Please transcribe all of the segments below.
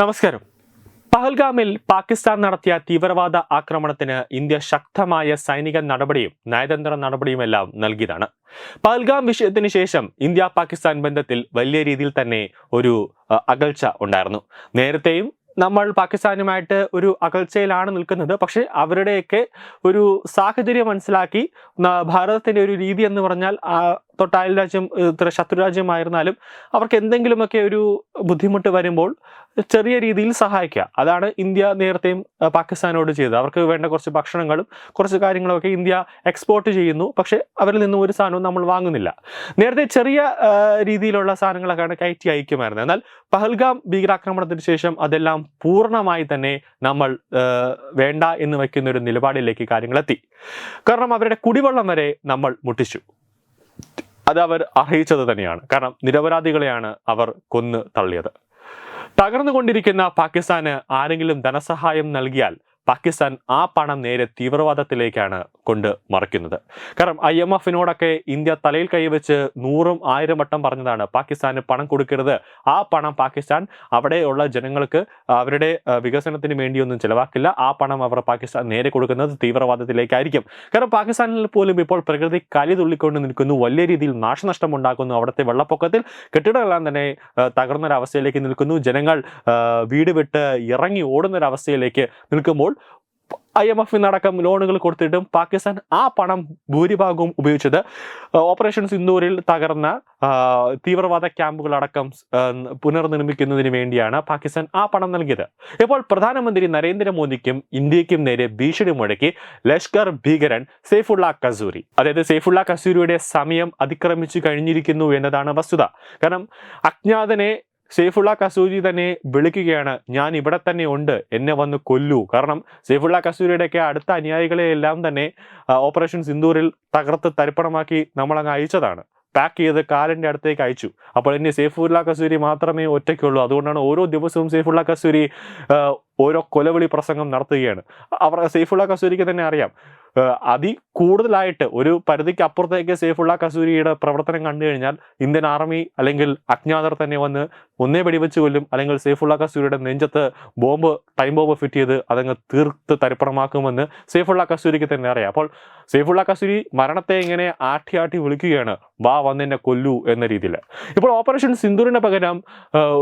നമസ്കാരം. പഹൽഗാമിൽ പാകിസ്ഥാൻ നടത്തിയ തീവ്രവാദ ആക്രമണത്തിന് ഇന്ത്യ ശക്തമായ സൈനിക നടപടിയും നയതന്ത്ര നടപടിയുമെല്ലാം നൽകിയതാണ്. പഹൽഗാം വിഷയത്തിന് ശേഷം ഇന്ത്യ പാകിസ്ഥാൻ ബന്ധത്തിൽ വലിയ രീതിയിൽ തന്നെ ഒരു അകൽച്ച ഉണ്ടായിരുന്നു. നേരത്തെയും നമ്മൾ പാകിസ്ഥാനുമായിട്ട് ഒരു അകൽച്ചയിലാണ് നിൽക്കുന്നത്. പക്ഷേ അവരുടെയൊക്കെ ഒരു സാഹചര്യം മനസ്സിലാക്കി ഭാരതത്തിന്റെ ഒരു രീതി എന്ന് പറഞ്ഞാൽ ആ, അയൽ രാജ്യം ഇത്ര ശത്രു രാജ്യമായിരുന്നാലും അവർക്ക് എന്തെങ്കിലുമൊക്കെ ഒരു ബുദ്ധിമുട്ട് വരുമ്പോൾ ചെറിയ രീതിയിൽ സഹായിക്കുക. അതാണ് ഇന്ത്യ നേരത്തെയും പാകിസ്ഥാനോട് ചെയ്തത്. അവർക്ക് വേണ്ട കുറച്ച് ഭക്ഷണങ്ങളും കുറച്ച് കാര്യങ്ങളൊക്കെ ഇന്ത്യ എക്സ്പോർട്ട് ചെയ്യുന്നു. പക്ഷേ അവരിൽ നിന്നും ഒരു സാധനവും നമ്മൾ വാങ്ങുന്നില്ല. നേരത്തെ ചെറിയ രീതിയിലുള്ള സാധനങ്ങളൊക്കെയാണ് കയറ്റി അയക്കുമായിരുന്നത്. എന്നാൽ പഹൽഗാം ഭീകരാക്രമണത്തിന് ശേഷം അതെല്ലാം പൂർണമായി തന്നെ നമ്മൾ വേണ്ട എന്ന് വയ്ക്കുന്ന ഒരു നിലപാടിലേക്ക് കാര്യങ്ങളെത്തി. കാരണം അവരുടെ കുടിവെള്ളം വരെ നമ്മൾ മുട്ടിച്ചു. അത് അവർ അർഹിച്ചത് തന്നെയാണ്. കാരണം നിരപരാധികളെയാണ് അവർ കൊന്ന് തള്ളിയത്. തകർന്നുകൊണ്ടിരിക്കുന്ന പാകിസ്ഥാന് ആരെങ്കിലും ധനസഹായം നൽകിയാൽ പാകിസ്ഥാൻ ആ പണം നേരെ തീവ്രവാദത്തിലേക്കാണ് കൊണ്ട് മറിക്കുന്നത്. കാരണം ഐ എം എഫിനോടൊക്കെ ഇന്ത്യ തലയിൽ കൈവച്ച് നൂറും ആയിരം വട്ടം പറഞ്ഞതാണ് പാകിസ്ഥാന് പണം കൊടുക്കരുത്. ആ പണം പാകിസ്ഥാൻ അവിടെയുള്ള ജനങ്ങൾക്ക് അവരുടെ വികസനത്തിന് വേണ്ടിയൊന്നും ചിലവാക്കില്ല. ആ പണം അവർ പാകിസ്ഥാൻ നേരെ കൊടുക്കുന്നത് തീവ്രവാദത്തിലേക്കായിരിക്കും. കാരണം പാകിസ്ഥാനിൽ പോലും ഇപ്പോൾ പ്രകൃതി കലി തുള്ളിക്കൊണ്ട് നിൽക്കുന്നു. വലിയ രീതിയിൽ നാശനഷ്ടം ഉണ്ടാക്കുന്നു അവിടുത്തെ വെള്ളപ്പൊക്കത്തിൽ കെട്ടിടങ്ങളെല്ലാം തന്നെ തകർന്നൊരവസ്ഥയിലേക്ക് നിൽക്കുന്നു. ജനങ്ങൾ വീട് വിട്ട് ഇറങ്ങി ഓടുന്നൊരവസ്ഥയിലേക്ക് നിൽക്കുമ്പോൾ ഐ എം എഫിന് അടക്കം ലോണുകൾ കൊടുത്തിട്ടും പാകിസ്ഥാൻ ആ പണം ഭൂരിഭാഗവും ഉപയോഗിച്ചത് ഓപ്പറേഷൻ സിന്ദൂരിൽ തകർന്ന തീവ്രവാദ ക്യാമ്പുകളടക്കം പുനർനിർമ്മിക്കുന്നതിന് വേണ്ടിയാണ് പാകിസ്ഥാൻ ആ പണം നൽകിയത്. ഇപ്പോൾ പ്രധാനമന്ത്രി നരേന്ദ്രമോദിക്കും ഇന്ത്യക്കും നേരെ ഭീഷണി മുഴക്കി ലഷ്കർ ഭീകരൻ സെയ്ഫുള്ള കസൂരി. അതായത് സെയ്ഫുള്ള കസൂരിയുടെ സമയം അതിക്രമിച്ചു കഴിഞ്ഞിരിക്കുന്നു എന്നതാണ് വസ്തുത. കാരണം അജ്ഞാതനെ സെയ്ഫുള്ള കസൂരി തന്നെ വിളിക്കുകയാണ് ഞാൻ ഇവിടെ തന്നെ ഉണ്ട് എന്നെ വന്ന് കൊല്ലൂ. കാരണം സെയ്ഫുള്ള കസൂരിയുടെയൊക്കെ അടുത്ത അനുയായികളെ എല്ലാം തന്നെ ഓപ്പറേഷൻ സിന്ദൂരിൽ തകർത്ത് തരിപ്പണമാക്കി നമ്മൾ നമ്മളങ്ങ് അയച്ചതാണ്. പാക്ക് ചെയ്ത് കാലിന്റെ അടുത്തേക്ക് അയച്ചു. അപ്പോൾ ഇനി സെയ്ഫുള്ള കസൂരി മാത്രമേ ഒറ്റയ്ക്കുള്ളൂ. അതുകൊണ്ടാണ് ഓരോ ദിവസവും സെയ്ഫുള്ള കസൂരി ഓരോ കൊലവിളി പ്രസംഗം നടത്തുകയാണ്. അവർ സെയ്ഫുള്ള കസൂരിക്ക് തന്നെ അറിയാം. അതി കൂടുതലായിട്ട് ഒരു പരിധിക്ക് അപ്പുറത്തേക്ക് സേഫുള്ള കസൂരിയുടെ പ്രവർത്തനം കണ്ടു കഴിഞ്ഞാൽ ഇന്ത്യൻ ആർമി അല്ലെങ്കിൽ അജ്ഞാതർ തന്നെ വന്ന് ഒന്നേ വെടിവെച്ച് കൊല്ലും അല്ലെങ്കിൽ സേഫുള്ള കസൂരിയുടെ നെഞ്ചത്ത് ബോംബ് ടൈം ബോംബ് ഫിറ്റ് ചെയ്ത് അതങ്ങ് തീർത്ത് തരിപ്പണമാക്കുമെന്ന് സേഫുള്ള കസൂരിക്ക് തന്നെ അറിയാം. അപ്പോൾ സേഫുള്ള കസൂരി മരണത്തെ ഇങ്ങനെ ആട്ടി ആട്ടി വിളിക്കുകയാണ് വാ വന്നെന്നെ കൊല്ലൂ എന്ന രീതിയിൽ. ഇപ്പോൾ ഓപ്പറേഷൻ സിന്ദൂരിന് പകരം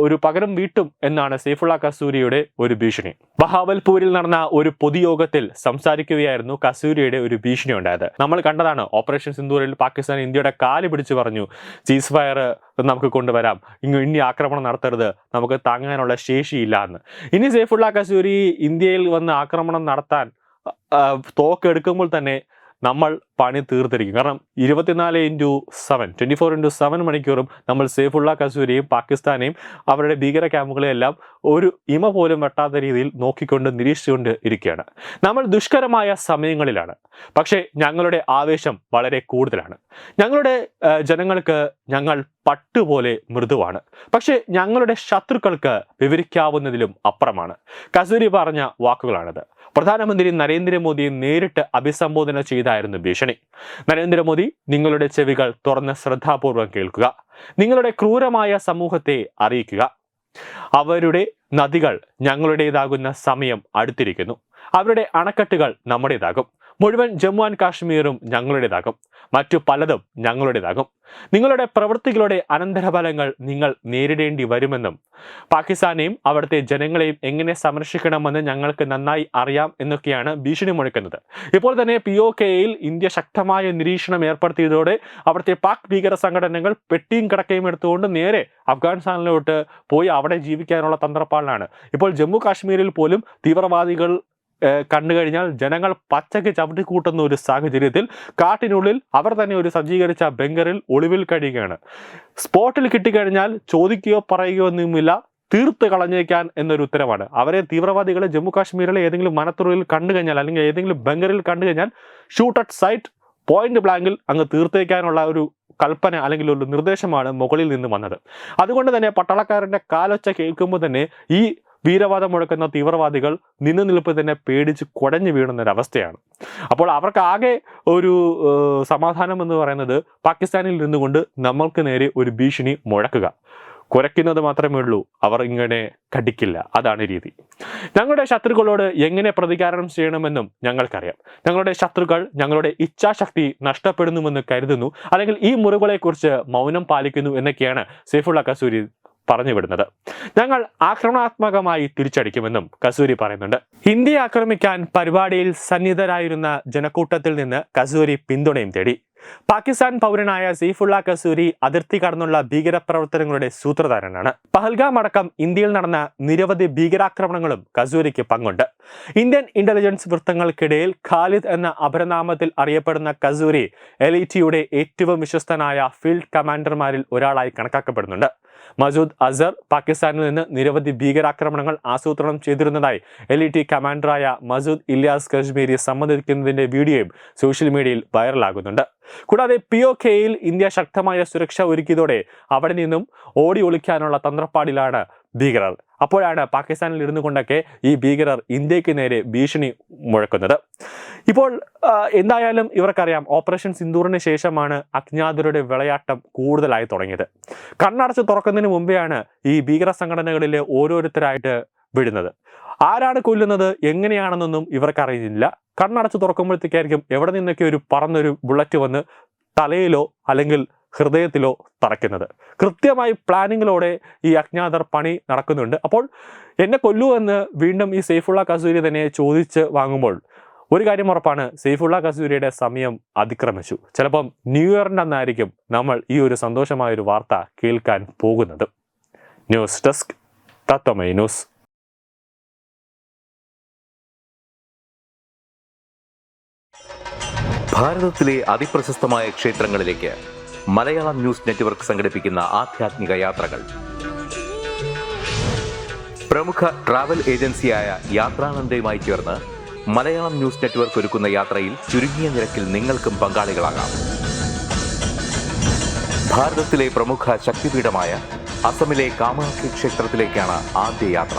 ഒരു പകരം വീട്ടും എന്നാണ് സേഫുള്ള കസൂരിയുടെ ഒരു ഭീഷണി. ബഹാവൽപൂരിൽ നടന്ന ഒരു പൊതുയോഗത്തിൽ സംസാരിക്കുകയായിരുന്നു കസൂരിയുടെ ഒരു ഭീഷണി ഉണ്ടായത്. നമ്മൾ കണ്ടതാണ് ഓപ്പറേഷൻ സിന്ദൂരിൽ പാകിസ്ഥാൻ ഇന്ത്യയുടെ കാൽ പിടിച്ചു പറഞ്ഞു സീസ് ഫയർ നമുക്ക് കൊണ്ടുവരാം. ഇങ്ങ് ഇനി ആക്രമണം നടത്തരുത്. നമുക്ക് താങ്ങാനുള്ള ശേഷിയില്ല എന്ന്. ഇനി സേഫുള്ള കസൂരി ഇന്ത്യയിൽ വന്ന് ആക്രമണം നടത്താൻ തോക്കെടുക്കുമ്പോൾ തന്നെ നമ്മൾ പണി തീർത്തിരിക്കും. കാരണം ഇരുപത്തിനാല് into seven twenty four into seven മണിക്കൂറും നമ്മൾ സേഫുള്ള കസൂരിയും പാകിസ്ഥാനെയും അവരുടെ ഭീകര ക്യാമ്പുകളെയെല്ലാം ഒരു ഇമ പോലും വെട്ടാത്ത രീതിയിൽ നോക്കിക്കൊണ്ട് നിരീക്ഷിച്ചുകൊണ്ട് ഇരിക്കുകയാണ്. നമ്മൾ ദുഷ്കരമായ സമയങ്ങളിലാണ്. പക്ഷേ ഞങ്ങളുടെ ആവേശം വളരെ കൂടുതലാണ്. ഞങ്ങളുടെ ജനങ്ങൾക്ക് ഞങ്ങൾ പട്ടുപോലെ മൃദുവാണ്. പക്ഷേ ഞങ്ങളുടെ ശത്രുക്കൾക്ക് വിവരിക്കാവുന്നതിലും അപ്പുറമാണ്. കസൂരി പറഞ്ഞ വാക്കുകളാണിത്. പ്രധാനമന്ത്രി നരേന്ദ്രമോദിയെ നേരിട്ട് അഭിസംബോധന ചെയ്തായിരുന്നു ഭീഷണി. നരേന്ദ്രമോദി നിങ്ങളുടെ ചെവികൾ തുറന്ന് ശ്രദ്ധാപൂർവം കേൾക്കുക. നിങ്ങളുടെ ക്രൂരമായ സമൂഹത്തെ അറിയിക്കുക. അവരുടെ നദികൾ ഞങ്ങളുടേതാകുന്ന സമയം അടുത്തിരിക്കുന്നു. അവരുടെ അണക്കെട്ടുകൾ നമ്മുടേതാകും. മുഴുവൻ ജമ്മു ആൻഡ് കാശ്മീറും ഞങ്ങളുടേതാകും. മറ്റു പലതും ഞങ്ങളുടേതാകും. നിങ്ങളുടെ പ്രവൃത്തികളുടെ അനന്തരഫലങ്ങൾ നിങ്ങൾ നേരിടേണ്ടി വരുമെന്നും പാകിസ്ഥാനെയും അവിടുത്തെ ജനങ്ങളെയും എങ്ങനെ സംരക്ഷിക്കണമെന്ന് ഞങ്ങൾക്ക് നന്നായി അറിയാം എന്നൊക്കെയാണ് ഭീഷണി മുഴക്കുന്നത്. ഇപ്പോൾ തന്നെ പി ഒ കെയിൽ ഇന്ത്യ ശക്തമായ നിരീക്ഷണം ഏർപ്പെടുത്തിയതോടെ അവിടുത്തെ പാക് ഭീകര സംഘടനകൾ പെട്ടിയും കിടക്കയും എടുത്തുകൊണ്ട് നേരെ അഫ്ഗാനിസ്ഥാനിലോട്ട് പോയി അവിടെ ജീവിക്കാനുള്ള തന്ത്രപ്പാടിലാണ് ഇപ്പോൾ ജമ്മു കാശ്മീരിൽ പോലും തീവ്രവാദികൾ കണ്ടു കഴിഞ്ഞാൽ ജനങ്ങൾ പച്ചയ്ക്ക് ചവിട്ടി കൂട്ടുന്ന ഒരു സാഹചര്യത്തിൽ കാട്ടിനുള്ളിൽ അവർ തന്നെ ഒരു സജ്ജീകരിച്ച ബംഗറിൽ ഒളിവിൽ കഴിയുകയാണ്. സ്പോട്ടിൽ കിട്ടിക്കഴിഞ്ഞാൽ ചോദിക്കുകയോ പറയുകയോ ഒന്നുമില്ല തീർത്ത് കളഞ്ഞേക്കാൻ എന്നൊരു ഉത്തരവാണ് അവരെ തീവ്രവാദികളെ ജമ്മു കാശ്മീരിലെ ഏതെങ്കിലും മനത്തുറയിൽ കണ്ടു കഴിഞ്ഞാൽ അല്ലെങ്കിൽ ഏതെങ്കിലും ബംഗറിൽ കണ്ടു കഴിഞ്ഞാൽ ഷൂട്ട് അറ്റ് സൈറ്റ് പോയിന്റ് ബ്ലാങ്കിൽ അങ്ങ് തീർത്തേക്കാനുള്ള ഒരു കൽപ്പന അല്ലെങ്കിൽ ഒരു നിർദ്ദേശമാണ് മുകളിൽ നിന്ന് വന്നത്. അതുകൊണ്ട് തന്നെ പട്ടാളക്കാരന്റെ കാലൊച്ച കേൾക്കുമ്പോൾ തന്നെ ഈ വീരവാദം മുഴക്കുന്ന തീവ്രവാദികൾ നിന്നു നിൽപ്പ് തന്നെ പേടിച്ച് കുടഞ്ഞു വീഴുന്ന ഒരു അവസ്ഥയാണ് അപ്പോൾ അവർക്ക് ആകെ ഒരു സമാധാനം എന്ന് പറയുന്നത് പാകിസ്ഥാനിൽ നിന്നുകൊണ്ട് നമ്മൾക്ക് നേരെ ഒരു ഭീഷണി മുഴക്കുക. കുരയ്ക്കുന്നത് മാത്രമേ ഉള്ളൂ അവർ ഇങ്ങനെ കടിക്കില്ല. അതാണ് രീതി. ഞങ്ങളുടെ ശത്രുക്കളോട് എങ്ങനെ പ്രതികാരം ചെയ്യണമെന്നും ഞങ്ങൾക്കറിയാം. ഞങ്ങളുടെ ശത്രുക്കൾ ഞങ്ങളുടെ ഇച്ഛാശക്തി നഷ്ടപ്പെടുന്നുവെന്ന് കരുതുന്നു. അല്ലെങ്കിൽ ഈ മുറിവുകളെക്കുറിച്ച് മൗനം പാലിക്കുന്നു എന്നൊക്കെയാണ് സൈഫുള്ള കസൂരി പറഞ്ഞു വിടുന്നത് ഞങ്ങൾ ആക്രമണാത്മകമായി തിരിച്ചടിക്കുമെന്നും കസൂരി പറയുന്നുണ്ട്. ഇന്ത്യയെ ആക്രമിക്കാൻ പരിപാടിയിൽ സന്നിധരായിരുന്ന ജനക്കൂട്ടത്തിൽ നിന്ന് കസൂരി പിന്തുണയും തേടി. പാകിസ്ഥാൻ പൗരനായ സീഫുള്ള കസൂരി അതിർത്തി കടന്നുള്ള ഭീകരപ്രവർത്തനങ്ങളുടെ സൂത്രധാരനാണ്. പഹൽഗാം അടക്കം ഇന്ത്യയിൽ നടന്ന നിരവധി ഭീകരാക്രമണങ്ങളും കസൂരിക്ക് പങ്കുണ്ട്. ഇന്ത്യൻ ഇന്റലിജൻസ് വൃത്തങ്ങൾക്കിടയിൽ ഖാലിദ് എന്ന അപരനാമത്തിൽ അറിയപ്പെടുന്ന കസൂരി എലിറ്റിയുടെ ഏറ്റവും വിശ്വസ്തനായ ഫീൽഡ് കമാൻഡർമാരിൽ ഒരാളായി കണക്കാക്കപ്പെടുന്നുണ്ട്. മസൂദ് അസർ പാകിസ്ഥാനിൽ നിന്ന് നിരവധി ഭീകരാക്രമണങ്ങൾ ആസൂത്രണം ചെയ്തിരുന്നതായി എൽ ഇ ടി കമാൻഡറായ മസൂദ് ഇല്യാസ് കശ്മീരി സമ്മതിക്കുന്നതിന്റെ വീഡിയോയും സോഷ്യൽ മീഡിയയിൽ വൈറലാകുന്നുണ്ട് കൂടാതെ പി ഒ കെയിൽ ഇന്ത്യ ശക്തമായ സുരക്ഷ ഒരുക്കിയതോടെ അവിടെ നിന്നും ഓടി ഒളിക്കാനുള്ള തന്ത്രപ്പാടിലാണ് ഭീകരർ. അപ്പോഴാണ് പാകിസ്ഥാനിൽ ഇരുന്നു കൊണ്ടൊക്കെ ഈ ഭീകരർ ഇന്ത്യയ്ക്ക് നേരെ ഭീഷണി മുഴക്കുന്നത്. ഇപ്പോൾ എന്തായാലും ഇവർക്കറിയാം ഓപ്പറേഷൻ സിന്ദൂറിന് ശേഷമാണ് അജ്ഞാതരുടെ വിളയാട്ടം കൂടുതലായി തുടങ്ങിയത്. കണ്ണടച്ച് തുറക്കുന്നതിന് മുമ്പെയാണ് ഈ ഭീകര സംഘടനകളിലെ ഓരോരുത്തരായിട്ട് വിടുന്നത്. ആരാണ് കൊല്ലുന്നത് എങ്ങനെയാണെന്നൊന്നും ഇവർക്കറിയില്ല കണ്ണടച്ച് തുറക്കുമ്പോഴത്തേക്കായിരിക്കും എവിടെ നിന്നൊക്കെ ഒരു പറന്നൊരു ബുള്ളറ്റ് വന്ന് തലയിലോ അല്ലെങ്കിൽ ഹൃദയത്തിലോ തറയ്ക്കുന്നത്. കൃത്യമായി പ്ലാനിങ്ങിലൂടെ ഈ അജ്ഞാതർ പണി നടക്കുന്നുണ്ട്. അപ്പോൾ എന്നെ കൊല്ലൂ എന്ന് വീണ്ടും ഈ സെയ്ഫുള്ള കസൂരി തന്നെ ചോദിച്ച് വാങ്ങുമ്പോൾ ഒരു കാര്യം ഉറപ്പാണ് സെയ്ഫുള്ള കസൂരിയുടെ സമയം അതിക്രമിച്ചു. ചിലപ്പം ന്യൂ ഇയറിന്റെ അന്നായിരിക്കും നമ്മൾ ഈ ഒരു സന്തോഷമായ ഒരു വാർത്ത കേൾക്കാൻ പോകുന്നത്. News desk Tatwamayi news. ഭാരതത്തിലെ അതിപ്രശസ്തമായ ക്ഷേത്രങ്ങളിലേക്ക് മലയാളം ന്യൂസ് നെറ്റ്വർക്ക് സംഘടിപ്പിക്കുന്ന ആധ്യാത്മിക യാത്രകൾ. പ്രമുഖ ട്രാവൽ ഏജൻസിയായ യാത്രാനന്ദയുമായി ചേർന്ന് മലയാളം ന്യൂസ് നെറ്റ്വർക്ക് ഒരുക്കുന്ന യാത്രയിൽ ചുരുങ്ങിയ നിരക്കിൽ നിങ്ങൾക്കും പങ്കാളികളാകാം. ഭാരതത്തിലെ പ്രമുഖ ശക്തിപീഠമായ അസമിലെ കാമാഖ്യ ക്ഷേത്രത്തിലേക്കാണ് ആദ്യ യാത്ര.